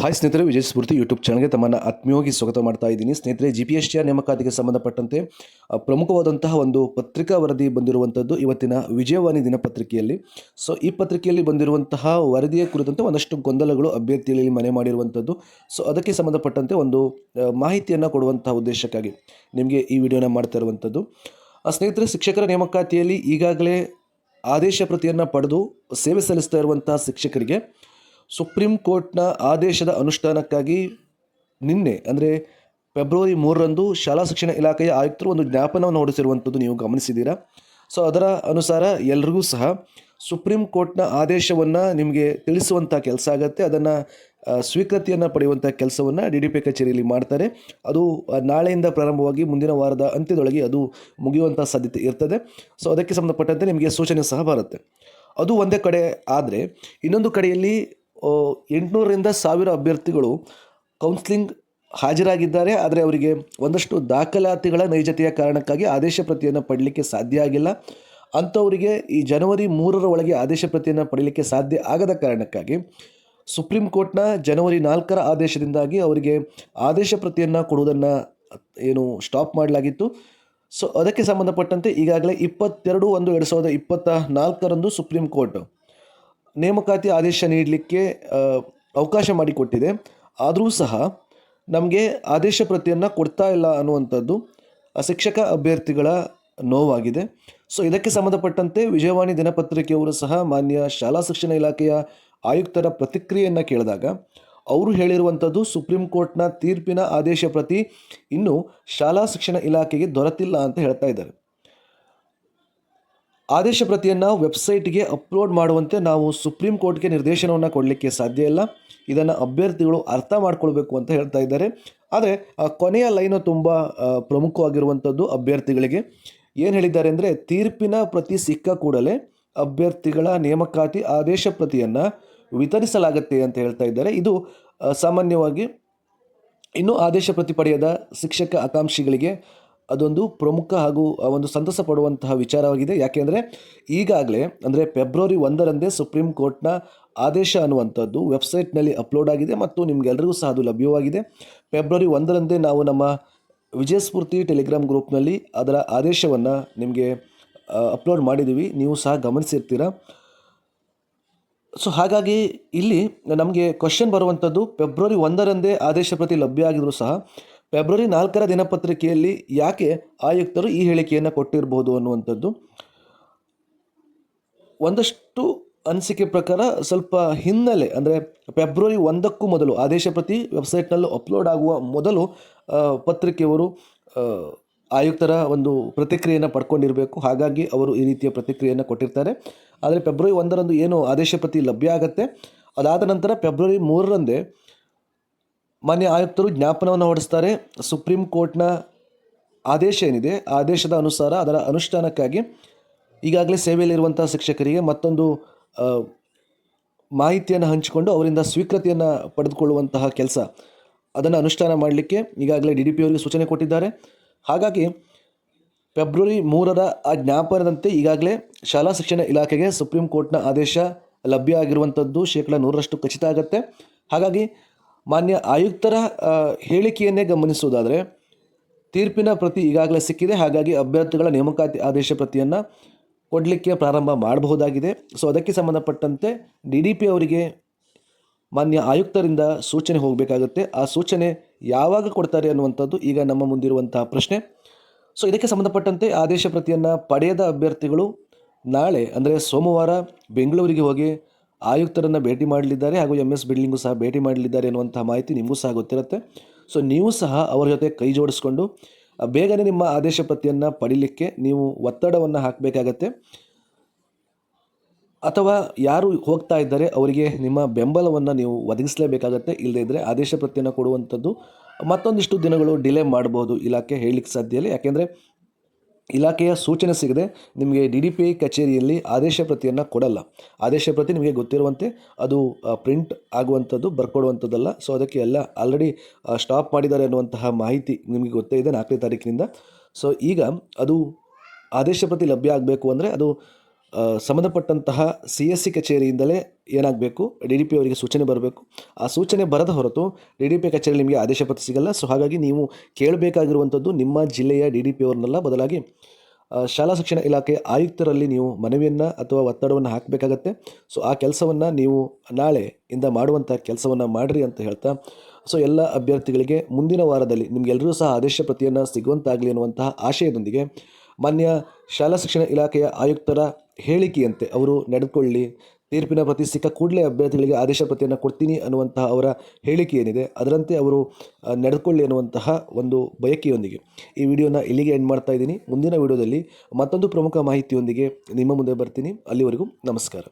Hi ಸ್ನೇಹಿತರೆ, ವಿಜಯ ಸ್ಫೂರ್ತಿ YouTube ಚಾನಲ್ಗೆ ತಮ್ಮನ್ನು ಆತ್ಮೀಯವಾಗಿ ಸ್ವಾಗತ ಮಾಡ್ತಾ ಇದ್ದೀನಿ. ಸ್ನೇಹಿತರೆ G P S T R ನೇಮಕಾತಿಗೆ ಸಂಬಂಧಪಟ್ಟಂತೆ ಪ್ರಮುಖವಾದಂತಹ ಒಂದು ಪತ್ರಿಕಾ ವರದಿ ಬಂದಿರುವಂಥದ್ದು ಇವತ್ತಿನ ವಿಜಯವಾಣಿ ದಿನಪತ್ರಿಕೆಯಲ್ಲಿ. ಸೊ ಈ ಪತ್ರಿಕೆಯಲ್ಲಿ ಬಂದಿರುವಂತಹ ವರದಿಯ ಕುರಿತಂತೆ ಒಂದಷ್ಟು ಗೊಂದಲಗಳು ಅಭ್ಯರ್ಥಿಗಳಲ್ಲಿ ಮನೆ ಮಾಡಿರುವಂಥದ್ದು ಸೊ ಅದಕ್ಕೆ ಸಂಬಂಧಪಟ್ಟಂತೆ ಒಂದು ಮಾಹಿತಿಯನ್ನು ಕೊಡುವಂತಹ ಉದ್ದೇಶಕ್ಕಾಗಿ ನಿಮಗೆ ಈ ವಿಡಿಯೋನ ಮಾಡ್ತಾ ಇರುವಂಥದ್ದು ಸ್ನೇಹಿತರೆ, ಶಿಕ್ಷಕರ ನೇಮಕಾತಿಯಲ್ಲಿ ಈಗಾಗಲೇ ಆದೇಶ ಪ್ರತಿಯನ್ನು ಪಡೆದು ಸೇವೆ ಸಲ್ಲಿಸ್ತಾ ಇರುವಂತಹ ಶಿಕ್ಷಕರಿಗೆ ಸುಪ್ರೀಂ ಕೋರ್ಟ್ನ ಆದೇಶದ ಅನುಷ್ಠಾನಕ್ಕಾಗಿ ನಿನ್ನೆ, ಅಂದರೆ ಫೆಬ್ರವರಿ ಮೂರರಂದು ಶಾಲಾ ಶಿಕ್ಷಣ ಇಲಾಖೆಯ ಆಯುಕ್ತರು ಒಂದು ಜ್ಞಾಪನವನ್ನು ಹೊರಡಿಸಿರುವಂಥದ್ದು ನೀವು ಗಮನಿಸಿದ್ದೀರಾ. ಸೊ, ಅದರ ಅನುಸಾರ ಎಲ್ರಿಗೂ ಸಹ ಸುಪ್ರೀಂ ಕೋರ್ಟ್ನ ಆದೇಶವನ್ನು ನಿಮಗೆ ತಿಳಿಸುವಂಥ ಕೆಲಸ ಆಗುತ್ತೆ. ಅದನ್ನು ಸ್ವೀಕೃತಿಯನ್ನು ಪಡೆಯುವಂಥ ಕೆಲಸವನ್ನು ಡಿ ಡಿ ಪಿ ಕಚೇರಿಯಲ್ಲಿ ಮಾಡ್ತಾರೆ. ಅದು ನಾಳೆಯಿಂದ ಪ್ರಾರಂಭವಾಗಿ ಮುಂದಿನ ವಾರದ ಅಂತ್ಯದೊಳಗೆ ಅದು ಮುಗಿಯುವಂಥ ಸಾಧ್ಯತೆ ಇರ್ತದೆ. ಸೊ, ಅದಕ್ಕೆ ಸಂಬಂಧಪಟ್ಟಂತೆ ನಿಮಗೆ ಸೂಚನೆ ಸಹ ಬರುತ್ತೆ. ಅದು ಒಂದೇ ಕಡೆ ಆದರೆ, ಇನ್ನೊಂದು ಕಡೆಯಲ್ಲಿ ಎಂಟುನೂರರಿಂದ ಸಾವಿರ ಅಭ್ಯರ್ಥಿಗಳು ಕೌನ್ಸಿಲಿಂಗ್ ಹಾಜರಾಗಿದ್ದಾರೆ. ಆದರೆ ಅವರಿಗೆ ಒಂದಷ್ಟು ದಾಖಲಾತಿಗಳ ನೈಜತೆಯ ಕಾರಣಕ್ಕಾಗಿ ಆದೇಶ ಪ್ರತಿಯನ್ನು ಪಡಲಿಕ್ಕೆ ಸಾಧ್ಯ ಆಗಿಲ್ಲ. ಅಂಥವರಿಗೆ ಈ ಜನವರಿ ಮೂರರ ಒಳಗೆ ಆದೇಶ ಪ್ರತಿಯನ್ನು ಪಡೀಲಿಕ್ಕೆ ಸಾಧ್ಯ ಆಗದ ಕಾರಣಕ್ಕಾಗಿ ಸುಪ್ರೀಂ ಕೋರ್ಟ್ನ ಜನವರಿ ನಾಲ್ಕರ ಆದೇಶದಿಂದಾಗಿ ಅವರಿಗೆ ಆದೇಶ ಪ್ರತಿಯನ್ನು ಕೊಡುವುದನ್ನು ಏನು ಸ್ಟಾಪ್ ಮಾಡಲಾಗಿತ್ತು. ಸೊ, ಅದಕ್ಕೆ ಸಂಬಂಧಪಟ್ಟಂತೆ ಈಗಾಗಲೇ ಇಪ್ಪತ್ತೆರಡು ಒಂದು ಎರಡು ಸಾವಿರದ ಇಪ್ಪತ್ತ ನಾಲ್ಕರಂದು ಸುಪ್ರೀಂ ಕೋರ್ಟ್ ನೇಮಕಾತಿ ಆದೇಶ ನೀಡಲಿಕ್ಕೆ ಅವಕಾಶ ಮಾಡಿಕೊಟ್ಟಿದೆ. ಆದರೂ ಸಹ ನಮಗೆ ಆದೇಶ ಪ್ರತಿಯನ್ನು ಕೊಡ್ತಾ ಇಲ್ಲ ಅನ್ನುವಂಥದ್ದು ಶಿಕ್ಷಕ ಅಭ್ಯರ್ಥಿಗಳ ನೋವಾಗಿದೆ. ಸೊ ಇದಕ್ಕೆ ಸಂಬಂಧಪಟ್ಟಂತೆ ವಿಜಯವಾಣಿ ದಿನಪತ್ರಿಕೆಯವರು ಸಹ ಮಾನ್ಯ ಶಾಲಾ ಶಿಕ್ಷಣ ಇಲಾಖೆಯ ಆಯುಕ್ತರ ಪ್ರತಿಕ್ರಿಯೆಯನ್ನು ಕೇಳಿದಾಗ, ಅವರು ಹೇಳಿರುವಂಥದ್ದು ಸುಪ್ರೀಂ ಕೋರ್ಟ್ನ ತೀರ್ಪಿನ ಆದೇಶ ಪ್ರತಿ ಇನ್ನೂ ಶಾಲಾ ಶಿಕ್ಷಣ ಇಲಾಖೆಗೆ ದೊರೆತಿಲ್ಲ ಅಂತ ಹೇಳ್ತಾ ಇದ್ದಾರೆ. ಆದೇಶ ಪ್ರತಿಯನ್ನು ವೆಬ್ಸೈಟ್ಗೆ ಅಪ್ಲೋಡ್ ಮಾಡುವಂತೆ ನಾವು ಸುಪ್ರೀಂ ಕೋರ್ಟ್ಗೆ ನಿರ್ದೇಶನವನ್ನು ಕೊಡಲಿಕ್ಕೆ ಸಾಧ್ಯ ಇಲ್ಲ. ಇದನ್ನು ಅಭ್ಯರ್ಥಿಗಳು ಅರ್ಥ ಮಾಡ್ಕೊಳ್ಬೇಕು ಅಂತ ಹೇಳ್ತಾ ಇದ್ದಾರೆ. ಆದರೆ ಕೊನೆಯ ಲೈನು ತುಂಬ ಪ್ರಮುಖವಾಗಿರುವಂಥದ್ದು ಅಭ್ಯರ್ಥಿಗಳಿಗೆ. ಏನು ಹೇಳಿದ್ದಾರೆ ಅಂದರೆ, ತೀರ್ಪಿನ ಪ್ರತಿ ಸಿಕ್ಕ ಕೂಡಲೇ ಅಭ್ಯರ್ಥಿಗಳ ನೇಮಕಾತಿ ಆದೇಶ ಪ್ರತಿಯನ್ನು ವಿತರಿಸಲಾಗುತ್ತೆ ಅಂತ ಹೇಳ್ತಾ ಇದ್ದಾರೆ. ಇದು ಸಾಮಾನ್ಯವಾಗಿ ಇನ್ನು ಆದೇಶ ಪ್ರತಿ ಪಡೆಯದ ಶಿಕ್ಷಕ ಆಕಾಂಕ್ಷಿಗಳಿಗೆ ಅದೊಂದು ಪ್ರಮುಖ ಹಾಗೂ ಒಂದು ಸಂತಸ ಪಡುವಂತಹ ವಿಚಾರವಾಗಿದೆ. ಯಾಕೆಂದರೆ ಈಗಾಗಲೇ, ಅಂದರೆ ಫೆಬ್ರವರಿ ಒಂದರಂದೇ ಸುಪ್ರೀಂ ಕೋರ್ಟ್ನ ಆದೇಶ ಅನ್ನುವಂಥದ್ದು ವೆಬ್ಸೈಟ್ನಲ್ಲಿ ಅಪ್ಲೋಡ್ ಆಗಿದೆ ಮತ್ತು ನಿಮಗೆಲ್ಲರಿಗೂ ಸಹ ಅದು ಲಭ್ಯವಾಗಿದೆ. ಫೆಬ್ರವರಿ ಒಂದರಂದೇ ನಾವು ನಮ್ಮ ವಿಜಯಸ್ಫೂರ್ತಿ ಟೆಲಿಗ್ರಾಮ್ ಗ್ರೂಪ್ನಲ್ಲಿ ಅದರ ಆದೇಶವನ್ನು ನಿಮಗೆ ಅಪ್ಲೋಡ್ ಮಾಡಿದ್ದೀವಿ. ನೀವು ಸಹ ಗಮನಿಸಿರ್ತೀರ? ಸೊ, ಹಾಗಾಗಿ ಇಲ್ಲಿ ನಮಗೆ ಕ್ವಶನ್ ಬರುವಂಥದ್ದು, ಫೆಬ್ರವರಿ ಒಂದರಂದೇ ಆದೇಶ ಪ್ರತಿ ಲಭ್ಯ ಆಗಿದ್ರು ಸಹ ಫೆಬ್ರವರಿ ನಾಲ್ಕರ ದಿನಪತ್ರಿಕೆಯಲ್ಲಿ ಯಾಕೆ ಆಯುಕ್ತರು ಈ ಹೇಳಿಕೆಯನ್ನು ಕೊಟ್ಟಿರಬಹುದು ಅನ್ನುವಂಥದ್ದು. ಒಂದಷ್ಟು ಅನಿಸಿಕೆ ಪ್ರಕಾರ ಸ್ವಲ್ಪ ಹಿನ್ನೆಲೆ, ಅಂದರೆ ಫೆಬ್ರವರಿ ಒಂದಕ್ಕೂ ಮೊದಲು ಆದೇಶ ಪ್ರತಿ ವೆಬ್ಸೈಟ್ನಲ್ಲೂ ಅಪ್ಲೋಡ್ ಆಗುವ ಮೊದಲು ಪತ್ರಿಕೆಯವರು ಆಯುಕ್ತರ ಒಂದು ಪ್ರತಿಕ್ರಿಯೆಯನ್ನು ಪಡ್ಕೊಂಡಿರಬೇಕು. ಹಾಗಾಗಿ ಅವರು ಈ ರೀತಿಯ ಪ್ರತಿಕ್ರಿಯೆಯನ್ನು ಕೊಟ್ಟಿರ್ತಾರೆ. ಆದರೆ ಫೆಬ್ರವರಿ ಒಂದರಂದು ಏನು ಆದೇಶ ಪ್ರತಿ ಲಭ್ಯ ಆಗುತ್ತೆ? ಅದಾದ ನಂತರ ಫೆಬ್ರವರಿ ಮೂರರಂದೇ ಮಾನ್ಯ ಆಯುಕ್ತರು ಜ್ಞಾಪನವನ್ನು ಹೊರಡಿಸ್ತಾರೆ. ಸುಪ್ರೀಂ ಕೋರ್ಟ್ನ ಆದೇಶ ಏನಿದೆ ಆದೇಶದ ಅನುಸಾರ ಅದರ ಅನುಷ್ಠಾನಕ್ಕಾಗಿ ಈಗಾಗಲೇ ಸೇವೆಯಲ್ಲಿರುವಂಥ ಶಿಕ್ಷಕರಿಗೆ ಮತ್ತೊಂದು ಮಾಹಿತಿಯನ್ನು ಹಂಚಿಕೊಂಡು ಅವರಿಂದ ಸ್ವೀಕೃತಿಯನ್ನು ಪಡೆದುಕೊಳ್ಳುವಂತಹ ಕೆಲಸ ಅದನ್ನು ಅನುಷ್ಠಾನ ಮಾಡಲಿಕ್ಕೆ ಈಗಾಗಲೇ ಡಿ ಡಿ ಪಿ ಅವರಿಗೆ ಸೂಚನೆ ಕೊಟ್ಟಿದ್ದಾರೆ. ಹಾಗಾಗಿ ಫೆಬ್ರವರಿ ಮೂರರ ಆ ಜ್ಞಾಪನದಂತೆ ಈಗಾಗಲೇ ಶಾಲಾ ಶಿಕ್ಷಣ ಇಲಾಖೆಗೆ ಸುಪ್ರೀಂ ಕೋರ್ಟ್ನ ಆದೇಶ ಲಭ್ಯ ಆಗಿರುವಂಥದ್ದು ಶೇಕಡ ನೂರರಷ್ಟು ಖಚಿತ ಆಗುತ್ತೆ. ಹಾಗಾಗಿ ಮಾನ್ಯ ಆಯುಕ್ತರ ಹೇಳಿಕೆಯನ್ನೇ ಗಮನಿಸುವುದಾದರೆ, ತೀರ್ಪಿನ ಪ್ರತಿ ಈಗಾಗಲೇ ಸಿಕ್ಕಿದೆ. ಹಾಗಾಗಿ ಅಭ್ಯರ್ಥಿಗಳ ನೇಮಕಾತಿ ಆದೇಶ ಪ್ರತಿಯನ್ನು ಕೊಡಲಿಕ್ಕೆ ಪ್ರಾರಂಭ ಮಾಡಬಹುದಾಗಿದೆ. ಸೊ ಅದಕ್ಕೆ ಸಂಬಂಧಪಟ್ಟಂತೆ ಡಿ ಡಿ ಪಿ ಅವರಿಗೆ ಮಾನ್ಯ ಆಯುಕ್ತರಿಂದ ಸೂಚನೆ ಹೋಗಬೇಕಾಗುತ್ತೆ. ಆ ಸೂಚನೆ ಯಾವಾಗ ಕೊಡ್ತಾರೆ ಅನ್ನುವಂಥದ್ದು ಈಗ ನಮ್ಮ ಮುಂದಿರುವಂತಹ ಪ್ರಶ್ನೆ. ಸೊ ಇದಕ್ಕೆ ಸಂಬಂಧಪಟ್ಟಂತೆ ಆದೇಶ ಪ್ರತಿಯನ್ನು ಪಡೆಯದ ಅಭ್ಯರ್ಥಿಗಳು ನಾಳೆ, ಅಂದರೆ ಸೋಮವಾರ ಬೆಂಗಳೂರಿಗೆ ಹೋಗಿ ಆಯುಕ್ತರನ್ನು ಭೇಟಿ ಮಾಡಲಿದ್ದಾರೆ ಹಾಗೂ ಎಂ ಎಸ್ ಬಿಲ್ಡಿಂಗು ಸಹ ಭೇಟಿ ಮಾಡಲಿದ್ದಾರೆ ಅನ್ನುವಂಥ ಮಾಹಿತಿ ನಿಮಗೂ ಸಹ ಗೊತ್ತಿರುತ್ತೆ. ಸೊ ನೀವು ಸಹ ಅವರ ಜೊತೆ ಕೈ ಜೋಡಿಸ್ಕೊಂಡು ಬೇಗನೆ ನಿಮ್ಮ ಆದೇಶ ಪ್ರತಿಯನ್ನು ಪಡೀಲಿಕ್ಕೆ ನೀವು ಒತ್ತಡವನ್ನು ಹಾಕಬೇಕಾಗತ್ತೆ. ಅಥವಾ ಯಾರು ಹೋಗ್ತಾ ಇದ್ದಾರೆ, ಅವರಿಗೆ ನಿಮ್ಮ ಬೆಂಬಲವನ್ನು ನೀವು ಒದಗಿಸಲೇಬೇಕಾಗತ್ತೆ. ಇಲ್ಲದೇ ಇದ್ದರೆ ಆದೇಶ ಪ್ರತಿಯನ್ನು ಕೊಡುವಂಥದ್ದು ಮತ್ತೊಂದಿಷ್ಟು ದಿನಗಳು ಡಿಲೇ ಮಾಡ್ಬೋದು ಇಲಾಖೆ ಹೇಳಲಿಕ್ಕೆ ಸಾಧ್ಯ ಇಲ್ಲ. ಯಾಕೆಂದರೆ ಇಲಾಖೆಯ ಸೂಚನೆ ಸಿಗದೆ ನಿಮಗೆ ಡಿ ಡಿ ಪಿ ಐ ಕಚೇರಿಯಲ್ಲಿ ಆದೇಶ ಪ್ರತಿಯನ್ನು ಕೊಡಲ್ಲ. ಆದೇಶ ಪ್ರತಿ ನಿಮಗೆ ಗೊತ್ತಿರುವಂತೆ ಅದು ಪ್ರಿಂಟ್ ಆಗುವಂಥದ್ದು, ಬರ್ಕೊಡುವಂಥದ್ದಲ್ಲ. ಸೊ ಅದಕ್ಕೆ ಎಲ್ಲ ಆಲ್ರೆಡಿ ಸ್ಟಾಪ್ ಮಾಡಿದ್ದಾರೆ ಅನ್ನುವಂತಹ ಮಾಹಿತಿ ನಿಮಗೆ ಗೊತ್ತೇ ಇದೆ ನಾಲ್ಕನೇ ತಾರೀಕಿನಿಂದ. ಸೊ ಈಗ ಅದು ಆದೇಶ ಪ್ರತಿ ಲಭ್ಯ ಆಗಬೇಕು ಅಂದರೆ ಅದು ಸಂಬಂಧಪಟ್ಟಂತಹ ಸಿ ಎಸ್ ಸಿ ಕಚೇರಿಯಿಂದಲೇ ಏನಾಗಬೇಕು? ಡಿ ಡಿ ಪಿ ಅವರಿಗೆ ಸೂಚನೆ ಬರಬೇಕು. ಆ ಸೂಚನೆ ಬರದ ಹೊರತು ಡಿ ಡಿ ಪಿ ಕಚೇರಿ ನಿಮಗೆ ಆದೇಶ ಪತ್ರ ಸಿಗಲ್ಲ. ಸೊ ಹಾಗಾಗಿ ನೀವು ಕೇಳಬೇಕಾಗಿರುವಂಥದ್ದು ನಿಮ್ಮ ಜಿಲ್ಲೆಯ ಡಿ ಡಿ ಪಿ ಅವ್ರನ್ನೆಲ್ಲ ಬದಲಾಗಿ ಶಾಲಾ ಶಿಕ್ಷಣ ಇಲಾಖೆ ಆಯುಕ್ತರಲ್ಲಿ ನೀವು ಮನವಿಯನ್ನು ಅಥವಾ ಒತ್ತಡವನ್ನು ಹಾಕಬೇಕಾಗತ್ತೆ. ಸೊ ಆ ಕೆಲಸವನ್ನು ನೀವು ನಾಳೆ ಇಂದ ಮಾಡುವಂಥ ಕೆಲಸವನ್ನು ಮಾಡಿರಿ ಅಂತ ಹೇಳ್ತಾ, ಸೊ, ಎಲ್ಲ ಅಭ್ಯರ್ಥಿಗಳಿಗೆ ಮುಂದಿನ ವಾರದಲ್ಲಿ ನಿಮಗೆಲ್ಲರೂ ಸಹ ಆದೇಶ ಪ್ರತಿಯನ್ನು ಸಿಗುವಂತಾಗಲಿ ಅನ್ನುವಂತಹ ಆಶಯದೊಂದಿಗೆ ಮಾನ್ಯ ಶಾಲಾ ಶಿಕ್ಷಣ ಇಲಾಖೆಯ ಆಯುಕ್ತರ ಹೇಳಿಕೆಯಂತೆ ಅವರು ನಡೆದುಕೊಳ್ಳಿ ತೀರ್ಪಿನ ಪ್ರತಿ ಸಿಕ್ಕ ಕೂಡಲೇ ಅಭ್ಯರ್ಥಿಗಳಿಗೆ ಆದೇಶ ಪ್ರತಿಯನ್ನು ಕೊಡ್ತೀನಿ ಅನ್ನುವಂತಹ ಅವರ ಹೇಳಿಕೆ ಏನಿದೆ, ಅದರಂತೆ ಅವರು ನಡೆದುಕೊಳ್ಳಿ ಅನ್ನುವಂತಹ ಒಂದು ಬಯಕೆಯೊಂದಿಗೆ. ಈ ವಿಡಿಯೋನ ಇಲ್ಲಿಗೆ ಎಂಡ್ ಮಾಡ್ತಾ ಇದ್ದೀನಿ. ಮುಂದಿನ ವಿಡಿಯೋದಲ್ಲಿ ಮತ್ತೊಂದು ಪ್ರಮುಖ ಮಾಹಿತಿಯೊಂದಿಗೆ ನಿಮ್ಮ ಮುಂದೆ ಬರ್ತೀನಿ. ಅಲ್ಲಿವರೆಗೂ ನಮಸ್ಕಾರ.